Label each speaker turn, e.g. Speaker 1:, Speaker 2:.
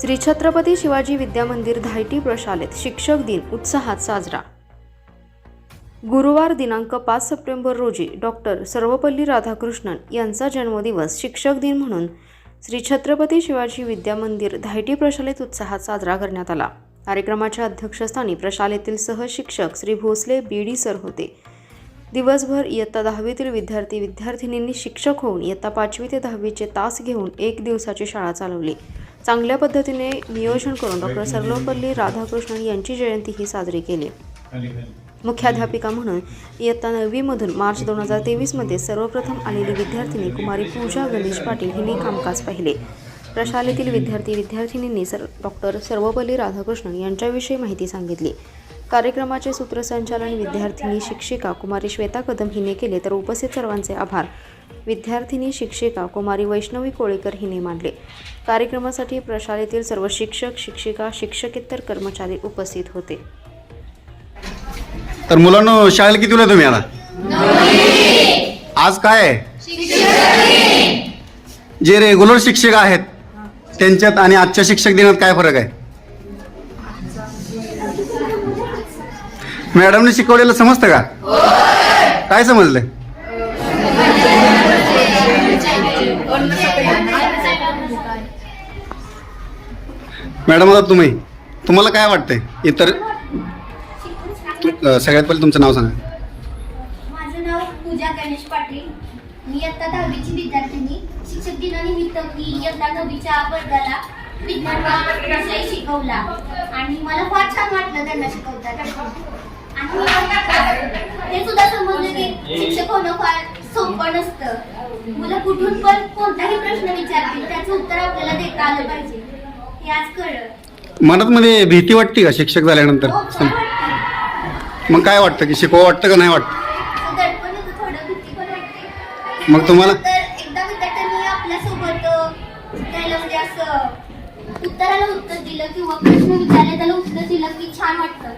Speaker 1: श्री छत्रपती शिवाजी विद्या मंदिर धायटी प्रशालेत शिक्षक दिन उत्साहात साजरा. गुरुवार दिनांक पाच सप्टेंबर रोजी डॉक्टर सर्वपल्ली राधाकृष्णन यांचा जन्मदिवस शिक्षक दिन म्हणून श्री छत्रपती शिवाजी विद्या मंदिर धायटी प्रशालेत उत्साहात साजरा करण्यात आला. कार्यक्रमाच्या अध्यक्षस्थानी प्रशालेतील सहशिक्षक श्री भोसले बीडी सर होते. दिवसभर इयत्ता दहावीतील विद्यार्थी विद्यार्थिनींनी शिक्षक होऊन इयत्ता पाचवी ते दहावीचे तास घेऊन एक दिवसाची शाळा चालवली. चांगल्या पद्धतीने नियोजन करून डॉक्टर सर्वपल्ली राधाकृष्णन यांची जयंतीही साजरी केली. मुख्याध्यापिका म्हणून इयत्ता नववीमधून मार्च दोन हजार तेवीसमध्ये सर्वप्रथम आलेली विद्यार्थिनी कुमारी पूजा गणेश पाटील हिने कामकाज पाहिले. प्रशालेतील विद्यार्थी विद्यार्थिनींनी सर डॉक्टर सर्वपल्ली राधाकृष्णन यांच्याविषयी माहिती सांगितली. कार्यक्रमाचे सूत्रसंचालन विद्यार्थिनी शिक्षिका कुमारी श्वेता कदम हिने केले तर उपस्थित सर्वांचे आभार. विद्यार्थिनी शिक्षिका कुमारी वैष्णवी कोळेकर हिने मांडले कार्यक्रमासाठी प्रशालेतील सर्व शिक्षक शिक्षिका शिक्षकेतर कर्मचारी उपस्थित होते.
Speaker 2: तर मुलांना शाळेला किती वेळा तुम्ही आता आज काय आहे? जे रेग्युलर शिक्षक आहेत त्यांच्यात आणि आजच्या शिक्षक दिनात काय फरक आहे? मॅडमने शिकवलेलं समजतं का? काय समजलंय मॅडम आता तुम्ही तुम्हाला काय वाटतंय? इतर सगळ्यात पहिले तुमचं नाव सांगा.
Speaker 3: माझं नाव पूजा गणेश पाटील. मी इयत्ता दहावीची विद्यार्थिनी शिक्षक दिनानिमित्त मी इयत्ता दहावीच्या वर्गाला विज्ञान विषय शिकवला. आणि मला फार छान वाटलं त्यांना शिकवताना. आणि हे सुद्धा समजलं की शिक्षक होणं फार सोपं नसतं. मुलं कुठून पण कोणताही प्रश्न विचारतील त्याचं उत्तर आपल्याला देता आलं पाहिजे. हे आज कळलं.
Speaker 2: मनात मध्ये भीती वाटते का शिक्षक झाल्यानंतर?
Speaker 3: हो.
Speaker 2: मग काय वाटतं? की शिकवा वाटतं का नाही
Speaker 3: वाटतं?
Speaker 2: मग तुम्हाला-
Speaker 3: तर एकदा विद्यार्थ्यांनी आपल्यासोबत अ, त्याला म्हणजे असं उत्तराला उत्तर दिलं किंवा प्रश्न विचारले त्याला उत्तर दिलं की छान वाटतं.